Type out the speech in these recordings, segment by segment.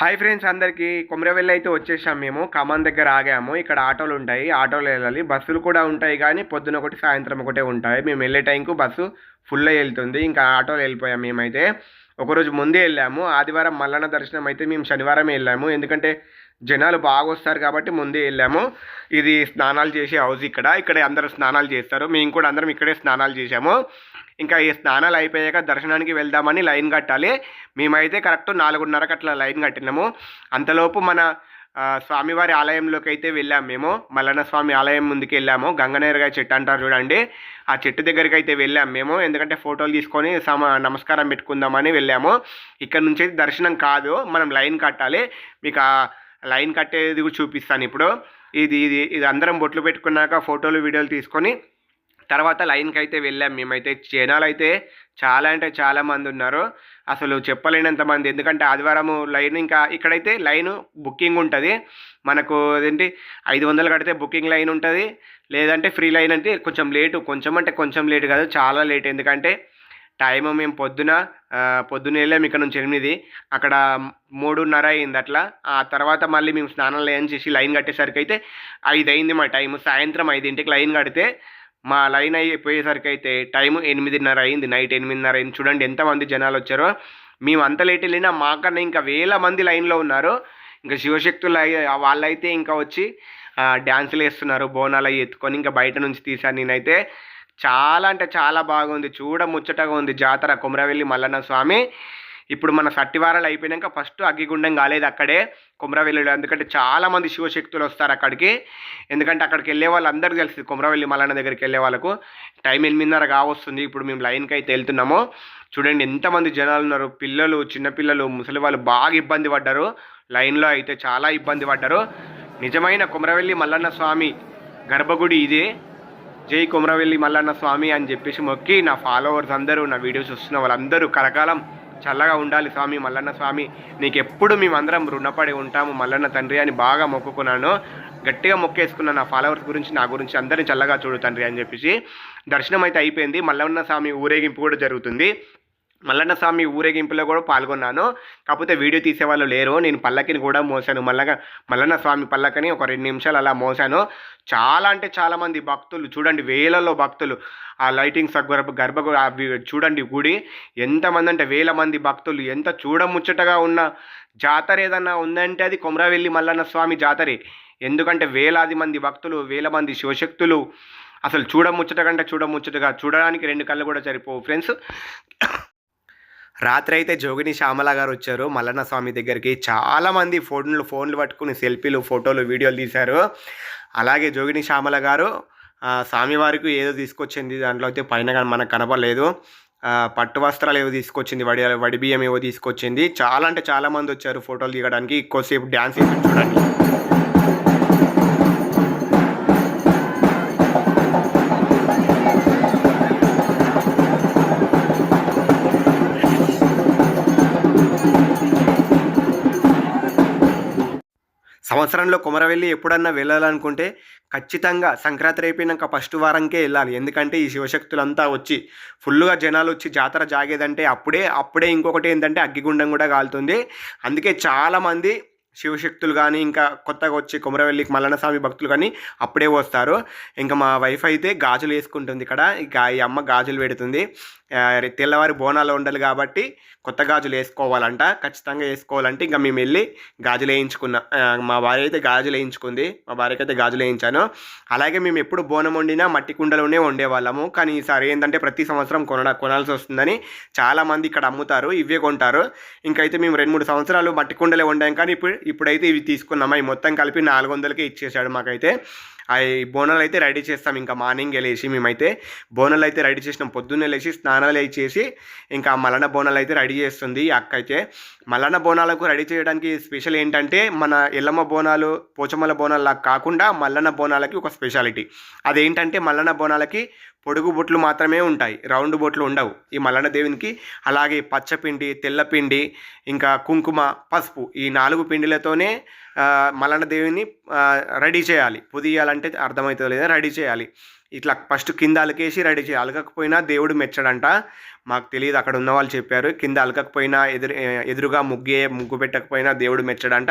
Hi friends అందరికీ కొమరవెల్లి అయితే వచ్చేసాం మేము. ఖమ్మం దగ్గర ఆగాము. ఇక్కడ ఆటోలు ఉంటాయి. ఆటోలు వెళ్ళాలి. బస్సులు కూడా ఉంటాయి కానీ పొద్దున ఒకటి సాయంత్రం ఒకటే ఉంటాయి. మేము వెళ్ళే టైంకు బస్సు ఫుల్ అయి వెళ్తుంది. ఇంకా ఆటోలు వెళ్ళిపోయాం మేమైతే. ఒకరోజు ముందే వెళ్ళాము. ఆదివారం మల్లన్న దర్శనం అయితే మేము శనివారం వెళ్ళాము. ఎందుకంటే జనాలు బాగా వస్తారు కాబట్టి ముందే వెళ్ళాము. ఇది స్నానాలు చేసే హౌస్ ఇక్కడ. ఇక్కడ అందరూ స్నానాలు చేస్తారు. మేము కూడా అందరం ఇక్కడే స్నానాలు చేసాము ఇంకా ఈ స్నానాలు అయిపోయాక దర్శనానికి వెళ్దామని లైన్ కట్టాలి. మేమైతే కరెక్ట్ నాలుగున్నరకు అట్లా లైన్ కట్టినాము. అంతలోపు మన స్వామివారి ఆలయంలోకి అయితే వెళ్ళాము మేము. మల్లన్న స్వామి ఆలయం ముందుకు వెళ్ళాము. గంగనేరుగా చెట్టు అంటారు చూడండి. ఆ చెట్టు దగ్గరికి అయితే వెళ్ళాము మేము. ఎందుకంటే ఫోటోలు తీసుకొని సమ నమస్కారం పెట్టుకుందామని వెళ్ళాము. ఇక్కడ నుంచి అయితే దర్శనం కాదు. మనం లైన్ కట్టాలి. మీకు ఆ లైన్ కట్టేది కూడా చూపిస్తాను ఇప్పుడు. ఇది ఇది ఇది అందరం బొట్లు పెట్టుకున్నాక ఫోటోలు వీడియోలు తీసుకొని తర్వాత లైన్కి అయితే వెళ్ళాం మేమైతే. జనాలు అయితే చాలా అంటే చాలా మంది ఉన్నారు. అసలు చెప్పలేనంత మంది. ఎందుకంటే ఆదివారం లైన్ ఇంకా ఇక్కడైతే లైన్ బుకింగ్ ఉంటుంది. మనకు అదేంటి ఐదు వందలు కడితే బుకింగ్ లైన్ ఉంటుంది. లేదంటే ఫ్రీ లైన్ అంటే కొంచెం లేటు. కొంచెం అంటే కొంచెం లేట్ కాదు. చాలా లేట్. ఎందుకంటే టైం మేము పొద్దున పొద్దున వెళ్ళాము ఇక్కడ నుంచి ఎనిమిది. అక్కడ మూడున్నర అయింది అట్లా. ఆ తర్వాత మళ్ళీ మేము స్నానం లేని చేసి లైన్ కట్టేసరికి అయితే ఐదు అయింది మా టైం సాయంత్రం ఐదింటికి లైన్ కడితే మా లైన్ అయిపోయేసరికి అయితే టైం ఎనిమిదిన్నర అయింది నైట్ ఎనిమిదిన్నర అయింది. చూడండి ఎంతమంది జనాలు వచ్చారో. మేము అంత లేట్ వెళ్ళినా మాకన్నా ఇంకా వేల మంది లైన్లో ఉన్నారు. ఇంకా శివశక్తులు వాళ్ళైతే ఇంకా వచ్చి డ్యాన్సులు వేస్తున్నారు బోనాలు అవి ఎత్తుకొని ఇంకా బయట నుంచి తీసాను నేనైతే చాలా అంటే చాలా బాగుంది. చూడ ముచ్చటగా ఉంది జాతర కుమరవెల్లి మల్లన్న స్వామి. ఇప్పుడు మన సట్టివారాలు అయిపోయాక ఫస్ట్ అగ్గిగుండం కాలేదు అక్కడే కుమ్రవెల్లిలో. ఎందుకంటే చాలామంది శివశక్తులు వస్తారు అక్కడికి. ఎందుకంటే అక్కడికి వెళ్ళే వాళ్ళందరికీ తెలుసు కుమరవెల్లి మల్లన్న దగ్గరికి వెళ్ళే వాళ్ళకు. టైం ఎనిమిదిన్నర కావస్తుంది ఇప్పుడు మేము లైన్కి అయితే వెళ్తున్నాము. చూడండి ఎంతమంది జనాలు ఉన్నారు. పిల్లలు చిన్నపిల్లలు ముసలి వాళ్ళు బాగా ఇబ్బంది పడ్డారు. లైన్లో అయితే చాలా ఇబ్బంది పడ్డారు. నిజమైన కుమరవెల్లి మల్లన్న స్వామి గర్భగుడి ఇదే. జై కుమరవెల్లి మల్లన్న స్వామి అని చెప్పేసి మొక్కి నా ఫాలోవర్స్ అందరూ నా వీడియోస్ వస్తున్న వాళ్ళందరూ కలకాలం చల్లగా ఉండాలి స్వామి మల్లన్న స్వామి. నీకెప్పుడు మేమందరం రుణపడి ఉంటాము మల్లన్న తండ్రి అని బాగా మొక్కుకున్నాను. గట్టిగా మొక్కేసుకున్న నా ఫాలోవర్స్ గురించి నా గురించి అందరిని చల్లగా చూడు తండ్రి అని చెప్పేసి దర్శనం అయితే అయిపోయింది. మల్లన్న స్వామి ఊరేగింపు కూడా జరుగుతుంది. మల్లన్న స్వామి ఊరేగింపులో కూడా పాల్గొన్నాను. కాకపోతే వీడియో తీసేవాళ్ళు లేరు. నేను పల్లకిని కూడా మోసాను. మల్లగా మల్లన్న స్వామి పల్లకని ఒక రెండు నిమిషాలు అలా మోసాను. చాలా అంటే చాలామంది భక్తులు చూడండి వేలలో భక్తులు ఆ లైటింగ్స్ గర్భ గర్భ చూడండి గుడి. ఎంతమంది అంటే వేల మంది భక్తులు. ఎంత చూడముచ్చటగా ఉన్న జాతర ఏదన్నా ఉందంటే అది కొమరవెల్లి మల్లన్న స్వామి జాతరే. ఎందుకంటే వేలాది మంది భక్తులు వేల మంది శివశక్తులు. అసలు చూడముచ్చట కంటే చూడముచ్చటగా చూడడానికి రెండు కళ్ళు కూడా సరిపోవు. ఫ్రెండ్స్ రాత్రి అయితే జోగిని శ్యామల గారు వచ్చారు. మల్లన్న స్వామి దగ్గరికి చాలామంది ఫోన్లు ఫోన్లు పట్టుకుని సెల్ఫీలు ఫోటోలు వీడియోలు తీశారు. అలాగే జోగిని శ్యామల గారు స్వామివారికి ఏదో తీసుకొచ్చింది. దాంట్లో అయితే పైన మనకు కనపడలేదు. పట్టు వస్త్రాలు ఏవో తీసుకొచ్చింది వడి వడి బియ్యం ఏవో తీసుకొచ్చింది. చాలా అంటే చాలామంది వచ్చారు ఫోటోలు దిగడానికి. ఎక్కువసేపు డ్యాన్స్ వేసి చూడండి. సంవత్సరంలో కొమరవెల్లి ఎప్పుడన్నా వెళ్ళాలనుకుంటే ఖచ్చితంగా సంక్రాంతి అయిపోయినాక ఫస్ట్ వారంకే వెళ్ళాలి. ఎందుకంటే ఈ శివశక్తులంతా వచ్చి ఫుల్గా జనాలు వచ్చి జాతర జాగేదంటే అప్పుడే అప్పుడే ఇంకొకటి ఏంటంటే అగ్గిగుండం కూడా కాలుతుంది. అందుకే చాలామంది శివశక్తులు కానీ ఇంకా కొత్తగా వచ్చి కొమరవెల్లికి మల్లన్న స్వామి భక్తులు కానీ అప్పుడే వస్తారు. ఇంకా మా వైఫ్ అయితే గాజులు వేసుకుంటుంది ఇక్కడ. ఇక ఈ అమ్మ గాజులు పెడుతుంది. తెల్లవారి బోనాలు ఉండాలి కాబట్టి కొత్త గాజులు వేసుకోవాలంట. ఖచ్చితంగా వేసుకోవాలంటే ఇంకా మేము వెళ్ళి గాజులు వేయించుకున్నాం మా భార్య అయితే గాజులు వేయించుకుంది. మా భార్యకి అయితే గాజులు వేయించాను. అలాగే మేము ఎప్పుడు బోనం వండినా మట్టి కుండలోనే వండేవాళ్ళము. కానీ ఈసారి ఏంటంటే ప్రతి సంవత్సరం కొన కొనాల్సి వస్తుందని చాలామంది ఇక్కడ అమ్ముతారు ఇవే కొంటారు. ఇంకైతే మేము రెండు మూడు సంవత్సరాలు మట్టి కుండలే వండాం. కానీ ఇప్పుడు ఇప్పుడైతే ఇవి తీసుకున్నాము అవి మొత్తం కలిపి నాలుగు వందలకే ఇచ్చేసాడు మాకైతే. అవి బోనాలు అయితే రెడీ చేస్తాం. ఇంకా మార్నింగ్ లేచి మేమైతే బోనాలు అయితే రెడీ చేసినాం. పొద్దున్నే లేచి స్నానాలు అయి చేసి ఇంకా మలన బోనాలు అయితే రెడీ చేస్తుంది. అక్క అయితే మలన బోనాలకు రెడీ చేయడానికి స్పెషల్ ఏంటంటే మన ఎల్లమ్మ బోనాలు పోచమ్మల బోనాలు కాకుండా మల్లన్న బోనాలకి ఒక స్పెషాలిటీ. అదేంటంటే మల్లన్న బోనాలకి పొడుగు బొట్లు మాత్రమే ఉంటాయి. రౌండ్ బొట్లు ఉండవు. ఈ మల్లన్న దేవునికి అలాగే పచ్చపిండి తెల్లపిండి ఇంకా కుంకుమ పసుపు ఈ నాలుగు పిండిలతోనే మల్లన్న దేవుని రెడీ చేయాలి. పుదియాలంటే అర్థమవుతుందో లేదా రెడీ చేయాలి. ఇట్లా ఫస్ట్ కింద అలకేసి రెడీ చేయాలి. అలకకపోయినా దేవుడు మెచ్చడంట. మాకు తెలియదు అక్కడ ఉన్న వాళ్ళు చెప్పారు. కింద అలకకపోయినా ఎదురు ఎదురుగా ముగ్గే ముగ్గు పెట్టకపోయినా దేవుడు మెచ్చడంట.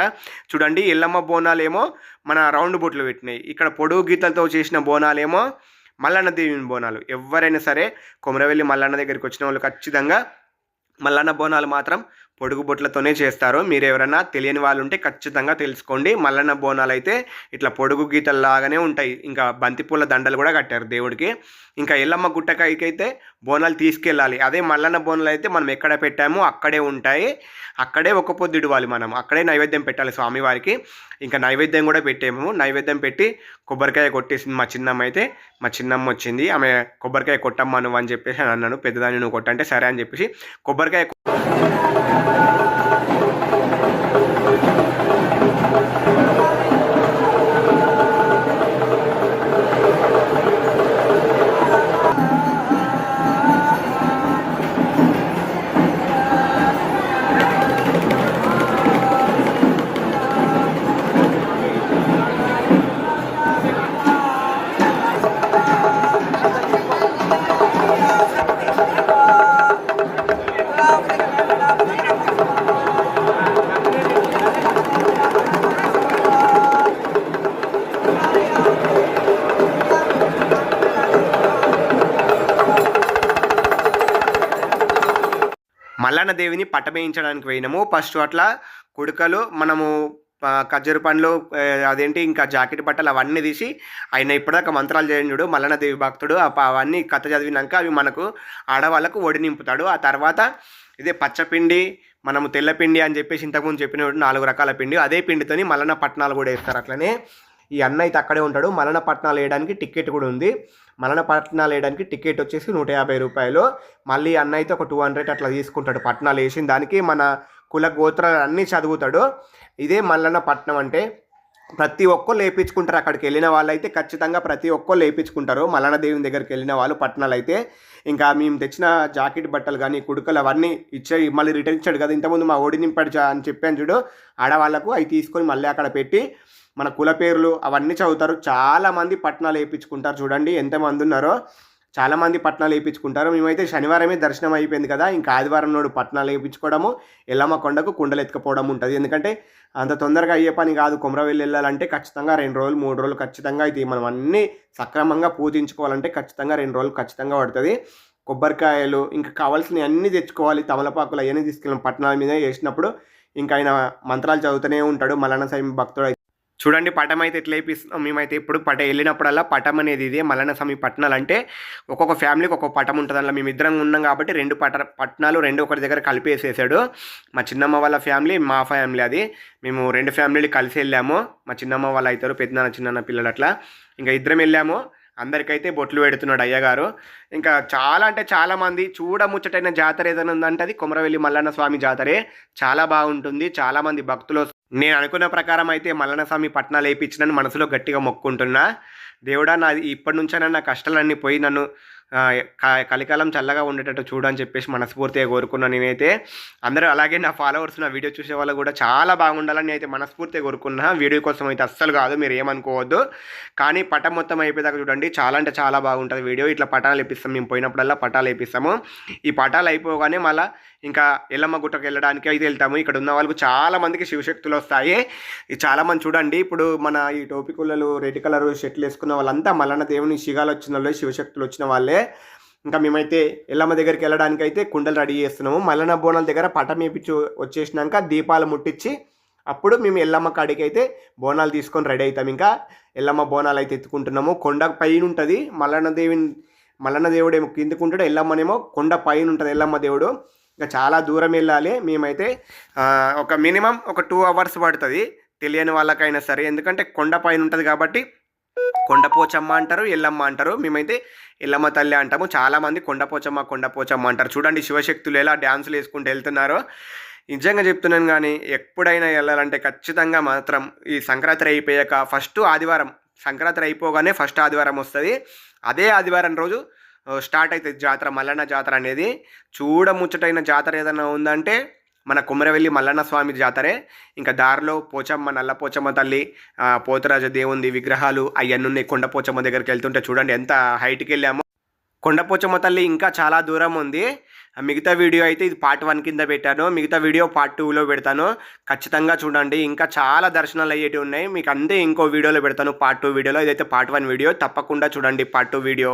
చూడండి ఎల్లమ్మ బోనాలేమో మన రౌండ్ బొట్లు పెట్టినాయి. ఇక్కడ పొడుగు గీతలతో చేసిన బోనాలేమో మల్లన్న దేవుని బోనాలు. ఎవరైనా సరే కొమరవెల్లి మల్లన్న దగ్గరికి వచ్చిన వాళ్ళు ఖచ్చితంగా మల్లన్న బోనాలు మాత్రం పొడుగు బొట్లతోనే చేస్తారు. మీరు ఎవరైనా తెలియని వాళ్ళు ఉంటే ఖచ్చితంగా తెలుసుకోండి. మల్లన్న బోనాలు అయితే ఇట్లా పొడుగు గీతల్లాగానే ఉంటాయి. ఇంకా బంతిపూల దండలు కూడా కట్టారు దేవుడికి. ఇంకా ఎల్లమ్మ గుట్టకాయకి అయితే బోనాలు తీసుకెళ్ళాలి. అదే మల్లన్న బోనాలు అయితే మనం ఎక్కడ పెట్టామో అక్కడే ఉంటాయి. అక్కడే ఒక పొద్దు మనం. అక్కడే నైవేద్యం పెట్టాలి స్వామివారికి. ఇంకా నైవేద్యం కూడా పెట్టాము. నైవేద్యం పెట్టి కొబ్బరికాయ కొట్టేసింది మా చిన్నమ్మ అయితే. మా చిన్నమ్మ వచ్చింది. ఆమె కొబ్బరికాయ కొట్టమ్మా నువ్వు అని చెప్పేసి అని అన్నాను. పెద్దదాన్ని నువ్వు కొట్టంటే సరే అని చెప్పేసి కొబ్బరికాయ Thank you. మల్లన్న దేవిని పట్టమేయించడానికి పోయినాము. ఫస్ట్ అట్లా కుడుకలు మనము ఖజ్జరు పండ్లు అదేంటి ఇంకా జాకెట్ బట్టలు అవన్నీ తీసి ఆయన ఇప్పటిదాకా మంత్రాలు చేయండు మల్లన్నదేవి భక్తుడు అవన్నీ కథ చదివినాక అవి మనకు ఆడవాళ్ళకు ఒడి నింపుతాడు. ఆ తర్వాత ఇదే పచ్చపిండి మనము తెల్లపిండి అని చెప్పేసి ఇంతకుముందు చెప్పిన నాలుగు రకాల పిండి అదే పిండితోని మల్లన్న పట్నాలు కూడా వేస్తారు అట్లనే. ఈ అన్న అయితే అక్కడే ఉంటాడు. మలనపట్నాలు వేయడానికి టికెట్ కూడా ఉంది. మలనపట్నాలు వేయడానికి టికెట్ వచ్చేసి నూట యాభై రూపాయలు. మళ్ళీ అన్న అయితే ఒక టూ హండ్రెడ్ అట్లా తీసుకుంటాడు. పట్నాలు వేసిన దానికి మన కుల గోత్రాలు అన్నీ చదువుతాడు. ఇదే మల్లన్నపట్నం అంటే ప్రతి ఒక్కరు లేపించుకుంటారు. అక్కడికి వెళ్ళిన వాళ్ళైతే ఖచ్చితంగా ప్రతి ఒక్కరు లేపించుకుంటారు. మలనదేవిని దేవుని దగ్గరికి వెళ్ళిన వాళ్ళు పట్టణాలు అయితే. ఇంకా మేము తెచ్చిన జాకెట్ బట్టలు కానీ కుడుకలు అవన్నీ ఇచ్చే మళ్ళీ రిటర్న్ ఇచ్చాడు కదా. ఇంతకుముందు మా ఓడి నింపాడు అని చెప్పాను చూడు. ఆడవాళ్ళకు అవి తీసుకొని మళ్ళీ అక్కడ పెట్టి మన కుల పేర్లు అవన్నీ చదువుతారు. చాలా మంది పట్టణాలు వేయించుకుంటారు చూడండి. ఎంతమంది ఉన్నారో చాలామంది పట్టణాలు వేయించుకుంటారు. మేమైతే శనివారమే దర్శనం అయిపోయింది కదా. ఇంకా ఆదివారం నాడు పట్టణాలు వేయించుకోవడము ఎల్లమ్మ కొండకు కుండలు ఎత్తుకపోవడం ఉంటుంది. ఎందుకంటే అంత తొందరగా అయ్యే పని కాదు. కుమరవెల్లి వెళ్ళాలంటే ఖచ్చితంగా రెండు రోజులు మూడు రోజులు ఖచ్చితంగా అయితే మనం అన్నీ సక్రమంగా పూజించుకోవాలంటే ఖచ్చితంగా రెండు రోజులు ఖచ్చితంగా పడుతుంది. కొబ్బరికాయలు ఇంకా కావాల్సినవి అన్నీ తెచ్చుకోవాలి. తమలపాకులు అవన్నీ తీసుకెళ్ళిన పట్టణాల మీద వేసినప్పుడు ఇంకా ఆయన మంత్రాలు చదువుతూనే ఉంటాడు. మలన సాయి భక్తుడు చూడండి పటం అయితే ఎట్లా వేపిస్తున్నాం మేమైతే ఇప్పుడు పట వెళ్ళినప్పుడల్లా పటం అనేది ఇదే మల్లన్న స్వామి పట్టణాలు అంటే ఒక్కొక్క ఫ్యామిలీకి ఒక్కొక్క పటం ఉంటుంది. అందులో మేము ఇద్దరం ఉన్నాం కాబట్టి రెండు పట పట్టణాలు రెండు ఒకటి దగ్గర కలిపేసేసాడు. మా చిన్నమ్మ వాళ్ళ ఫ్యామిలీ మా ఫ్యామిలీ అది. మేము రెండు ఫ్యామిలీలు కలిసి వెళ్ళాము. మా చిన్నమ్మ వాళ్ళు అవుతారు పెద్దనాన్న చిన్న పిల్లలు అట్లా. ఇంకా ఇద్దరం వెళ్ళాము. అందరికైతే బొట్లు పెడుతున్నాడు అయ్యగారు ఇంకా చాలా అంటే చాలా మంది చూడముచ్చటైన జాతర ఏదైనా ఉందంటే అది కొమరవెల్లి మల్లన్న స్వామి జాతరే. చాలా బాగుంటుంది. చాలామంది భక్తులు నేను అనుకున్న ప్రకారం అయితే మల్లన్న స్వామి పట్నాలు వేయించినని మనసులో గట్టిగా మొక్కుంటున్నా. దేవుడా నాది ఇప్పటి నుంచైనా నా కష్టాలన్నీ పోయి నన్ను క- కలికాలం చల్లగా ఉండేటట్టు చూడని చెప్పేసి మనస్ఫూర్తిగా కోరుకున్నాను నేనైతే. అందరూ అలాగే నా ఫాలోవర్స్ నా వీడియో చూసే వాళ్ళు కూడా చాలా బాగుండాలని అయితే మనస్ఫూర్తిగా కోరుకున్నా. వీడియో కోసం అయితే అస్సలు కాదు మీరు ఏమనుకోవద్దు. కానీ పటం మొత్తం అయిపోయేదాకా చూడండి చాలా అంటే చాలా బాగుంటుంది వీడియో. ఇట్లా పటాలు వేపిస్తాం మేము పోయినప్పుడల్లా పటాలు వేపిస్తాము. ఈ పటాలు అయిపోగానే మళ్ళీ ఇంకా ఎల్లమ్మ గుట్టకు వెళ్ళడానికి అయితే వెళ్తాము. ఇక్కడ ఉన్న వాళ్ళకు చాలా మందికి శివశక్తులు వస్తాయి. చాలామంది చాలా మంది చూడండి ఇప్పుడు మన ఈ టోపీ కుల్లలు రెడ్ కలర్ షర్ట్లు వేసుకున్న వాళ్ళంతా మల్లన్న దేవుని శిగాలు వచ్చిన వాళ్ళే శివశక్తులు వచ్చిన వాళ్ళే. ఇంకా మేమైతే ఎల్లమ్మ దగ్గరికి వెళ్ళడానికి అయితే కుండలు రెడీ చేస్తున్నాము. మల్లన్న బోనాల దగ్గర పటం వేపించి వచ్చేసినాక దీపాలు ముట్టించి అప్పుడు మేము ఎల్లమ్మ కాడికి అయితే బోనాలు తీసుకొని రెడీ అవుతాం. ఇంకా ఎల్లమ్మ బోనాలు అయితే ఎత్తుకుంటున్నాము. కొండ పైన ఉంటుంది. మల్లన్న దేవుని మల్లన్న దేవుడు ఏమో కిందకు ఉంటాడు. ఎల్లమ్మనేమో కొండ పైన ఉంటుంది. ఎల్లమ్మ దేవుడు. ఇంకా చాలా దూరం వెళ్ళాలి. మేమైతే ఒక మినిమం ఒక టూ అవర్స్ పడుతుంది. తెలియని వాళ్ళకైనా సరే. ఎందుకంటే కొండ పైన ఉంటుంది కాబట్టి కొండపోచమ్మ అంటారు ఎల్లమ్మ అంటారు. మేమైతే ఎల్లమ్మ తల్లి అంటాము. చాలామంది కొండపోచమ్మ కొండపోచమ్మ అంటారు. చూడండి శివశక్తులు ఎలా డ్యాన్సులు వేసుకుంటూ వెళ్తున్నారో. నిజంగా చెప్తున్నాను కానీ ఎప్పుడైనా వెళ్ళాలంటే ఖచ్చితంగా మాత్రం ఈ సంక్రాంతి అయిపోయాక ఫస్ట్ ఆదివారం సంక్రాంతి అయిపోగానే ఫస్ట్ ఆదివారం వస్తుంది. అదే ఆదివారం రోజు స్టార్ట్ అవుతుంది జాతర మల్లన్న జాతర అనేది. చూడముచ్చటైన జాతర ఏదైనా ఉందంటే మన కుమరవెల్లి మల్లన్న స్వామి జాతరే. ఇంకా దారిలో పోచమ్మ నల్ల పోచమ్మ తల్లి పోతరాజ దేవుంది విగ్రహాలు అవన్నీ ఉన్నాయి కొండ పోచమ్మ దగ్గరికి వెళ్తుంటే చూడండి ఎంత హైట్కి వెళ్ళామో. కొండ పోచమ్మ తల్లి ఇంకా చాలా దూరం ఉంది. మిగతా వీడియో అయితే ఇది పార్ట్ వన్ కింద పెట్టాను. మిగతా వీడియో పార్ట్ టూలో పెడతాను. ఖచ్చితంగా చూడండి. ఇంకా చాలా దర్శనాలు అయ్యేవి ఉన్నాయి. మీకు అంతే ఇంకో వీడియోలో పెడతాను. పార్ట్ టూ వీడియోలో. ఇదైతే పార్ట్ వన్ వీడియో. తప్పకుండా చూడండి పార్ట్ టూ వీడియో.